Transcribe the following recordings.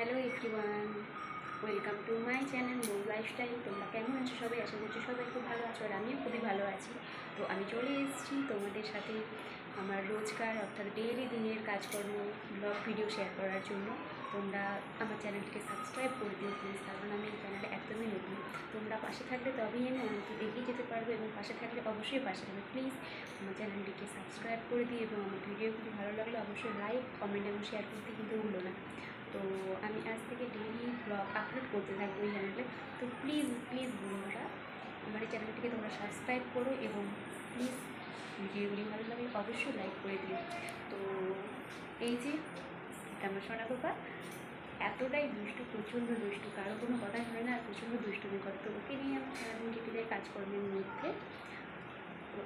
Hello everyone, welcome to my channel Mo lifestyle. তোমরা কেমন আছো সবাই? আশা করছি সবাই খুব ভালো আছো আর আমিও খুবই ভালো আছি। তো আমি চলে এসেছি তোমাদের সাথে আমার রোজকার, অর্থাৎ ডেইলি দিনের কাজকর্ম ব্লগ ভিডিও শেয়ার করার জন্য। তোমরা আমার চ্যানেলটিকে সাবস্ক্রাইব করে দিও প্লিজ কারণ আমি এই চ্যানেলে একদমই নতুন। তোমরা পাশে থাকলে তবেই আমি অনেক এগিয়ে যেতে পারব এবং পাশে থাকলে অবশ্যই পাশে থাকবে। প্লিজ আমার চ্যানেলটিকে সাবস্ক্রাইব করে দিই এবং আমার ভিডিওগুলি ভালো লাগলে অবশ্যই লাইক কমেন্ট এবং শেয়ার করতে কিন্তু ভুলো না। তো আমি আজ থেকে ডেইলি ব্লগ আপলোড করতে থাকব এই চ্যানেলে তো প্লিজ প্লিজ বন্ধুরা, আমার এই চ্যানেলটিকে তোমরা সাবস্ক্রাইব করো এবং প্লিজ ভিডিওগুলি ভালো লাগলে অবশ্যই লাইক করে দিও। তো এই যে আমার সোনা বাবা এতটাই দুষ্টু, প্রচণ্ড দুষ্টু। কারও কোনো কথা হয় না আর প্রচণ্ড দুষ্টুমি করে। তো ওকে নিয়ে আমার সারাদিন কেটে যায় কাজকর্মের মধ্যে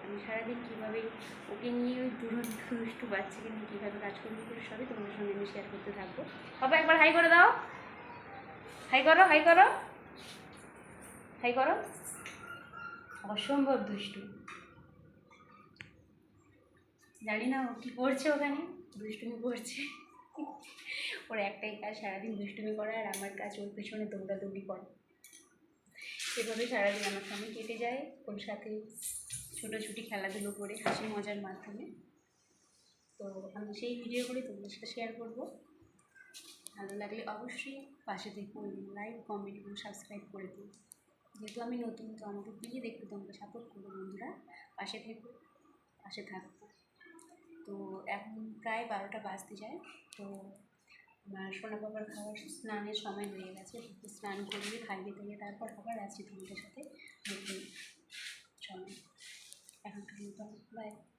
আমি সারাদিন কীভাবে ওকে নিয়ে ওই দুরন্ত দুষ্টু বাচ্চাকে নিয়ে কীভাবে কাজকর্ম করি সবই তোমাদের সঙ্গে আমি শেয়ার করতে থাকব। বাবা একবার হাই করে দাও। হাই করো হাই করো। হাই করো। অসম্ভব দুষ্টু। জানি না ও কী করছে ওখানে। দুষ্টুমি করছে। ওর একটাই কাজ সারাদিন দুষ্টুমি করা আর আমার কাজ ওর পেছনে দৌড়াদৌড়ি করা। এভাবে সারাদিন আমার সঙ্গে কেটে যায়। ওর সাথে ছোটোছুটি, খেলাধুলো করে হাসি মজার মাধ্যমে। তো আমি সেই ভিডিওগুলি তোমাদের সাথে শেয়ার করব। ভালো লাগলে অবশ্যই পাশে দেখুন লাইক কমেন্ট এবং সাবস্ক্রাইব করে দিন যেহেতু আমি নতুন, তো আমাকে প্লিজ একটু তোমরা সাপোর্ট করব বন্ধুরা। পাশে থেকো, পাশে থাকব তো এখন প্রায় বারোটা বাজতে যায়। তো আমার সোনা বাবার খাওয়ার স্নানের সময় হয়ে গেছে। স্নান করিয়ে খাইয়ে দিয়ে তারপর আবার আসছি তোমাদের সাথে। নতুন। সময় Bye.